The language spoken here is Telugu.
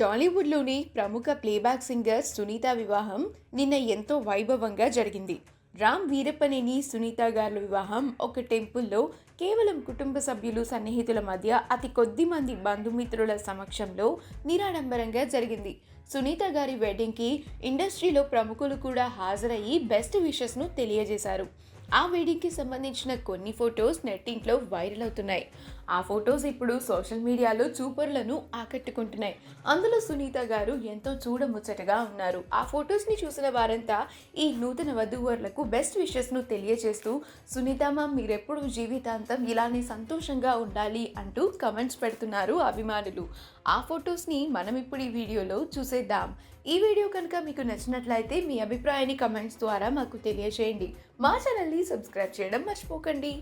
టాలీవుడ్లోని ప్రముఖ ప్లేబ్యాక్ సింగర్ సునీత వివాహం నిన్న ఎంతో వైభవంగా జరిగింది. రామ్ వీరప్పనేని సునీత గారి వివాహం ఒక టెంపుల్లో కేవలం కుటుంబ సభ్యులు సన్నిహితుల మధ్య అతి కొద్ది మంది బంధుమిత్రుల సమక్షంలో నిరాడంబరంగా జరిగింది. సునీత గారి వెడ్డింగ్కి ఇండస్ట్రీలో ప్రముఖులు కూడా హాజరయ్యి బెస్ట్ విషెస్ను తెలియజేశారు. ఆ వెడ్డింగ్కి సంబంధించిన కొన్ని ఫొటోస్ నెట్టింట్లో వైరల్ అవుతున్నాయి. ఆ ఫొటోస్ ఇప్పుడు సోషల్ మీడియాలో చూపరులను ఆకట్టుకుంటున్నాయి. అందులో సునీత గారు ఎంతో చూడముచ్చటగా ఉన్నారు. ఆ ఫొటోస్ని చూసిన వారంతా ఈ నూతన వధూవరులకు బెస్ట్ విషెస్ను తెలియజేస్తూ సునీతమ్మ మీరెప్పుడు జీవితాంతం ఇలానే సంతోషంగా ఉండాలి అంటూ కమెంట్స్ పెడుతున్నారు అభిమానులు. ఆ ఫొటోస్ని మనం ఇప్పుడు ఈ వీడియోలో చూసేద్దాం. ఈ వీడియో కనుక మీకు నచ్చినట్లయితే మీ అభిప్రాయాన్ని కమెంట్స్ ద్వారా మాకు తెలియజేయండి. మా ఛానల్ని సబ్స్క్రైబ్ చేయడం మర్చిపోకండి.